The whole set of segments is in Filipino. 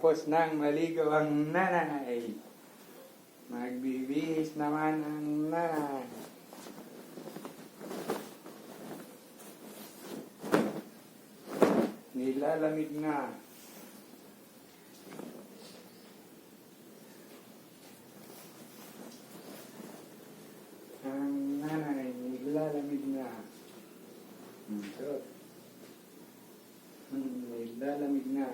Tapos nang maligo ang nanay. Magbibihis naman ang nanay. Nilalamig na. Ang nanay, nilalamig na. Hmm, so, hmm, nilalamig na.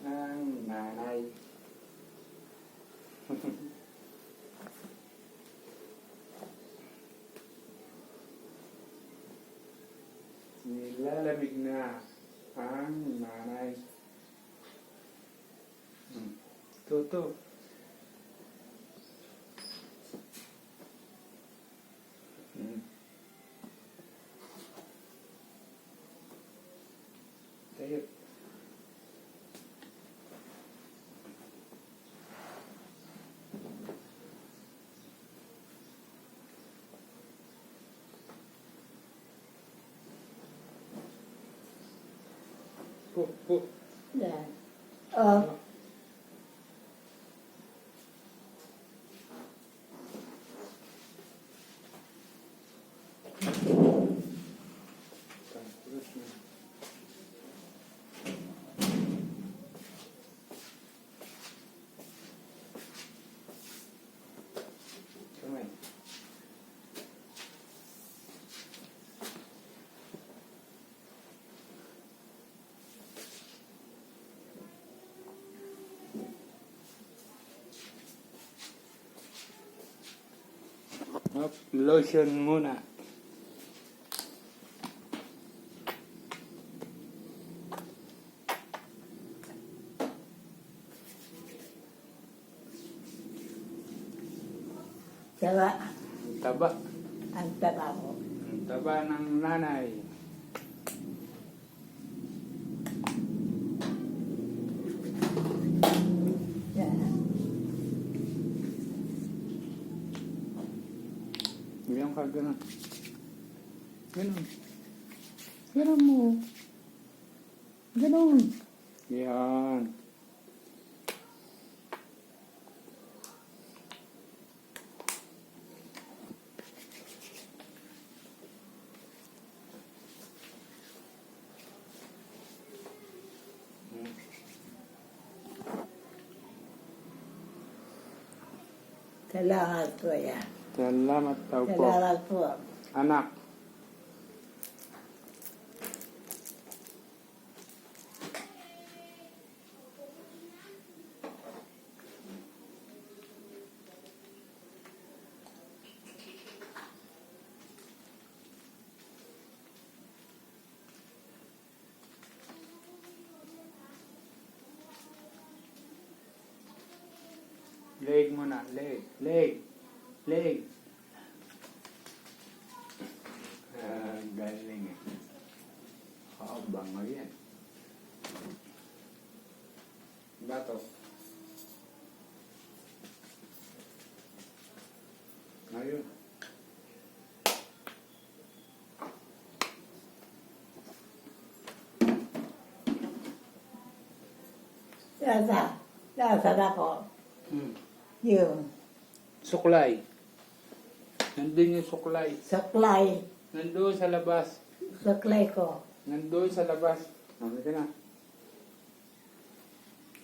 Ang nanay. Nilalamig na ang nanay. Hmm. Toto. Hmm. Tayo. Po, po. Yan. Oh, Tapos na. Kamay. Up, lotion muna. taba. Taba. Ang taba mo. Ang taba ng nanay. Yan. Ganyan ka, ganun. Ganun. Ganun mo. Ganun. Yan. Salamat po yan. Selamat tauko. Anak. Leg mo na, leg, leg. Leg. Ah, galing eh. Oo, bango yan. Bato. Ngayon. Nasa, nasa na po. Hmm. Yung Suklay. Nandun yung suklay. supply, Nandun sa labas. supply ko. Nandun sa labas. Okay ka na.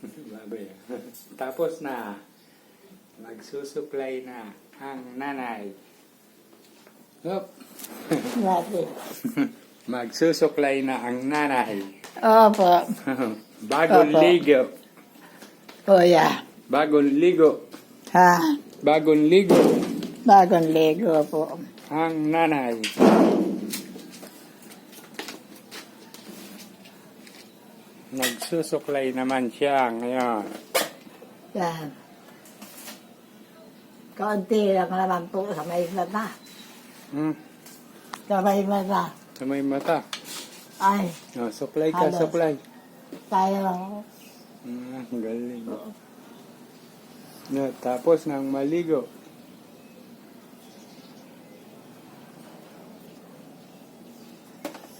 Babay. Tapos na. Magsusuklay na ang nanay. Hop. Magsusuklay na ang nanay. Opo. Bagong Opo. ligo. O yeah. Bagong ligo. Ha? Bagong ligo. Bagong Lego po. Ang nanay. Nagsusuklay naman siya ngayon. Yan. Kaunti lang naman po sa may mata. Hmm? Sa may mata. Sa may mata. Ay, Oh, suklay ka, Halos. suklay. tayo Ah, galing. No, tapos nang maligo.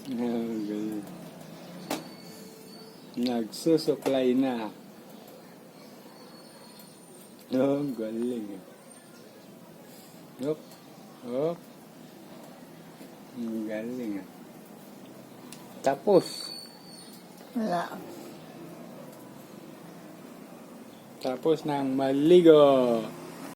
Ang galing. Nagsusuklay na. Oh, galing. Hop. Hop. Galing. Tapos. Wala. Tapos ng maligo.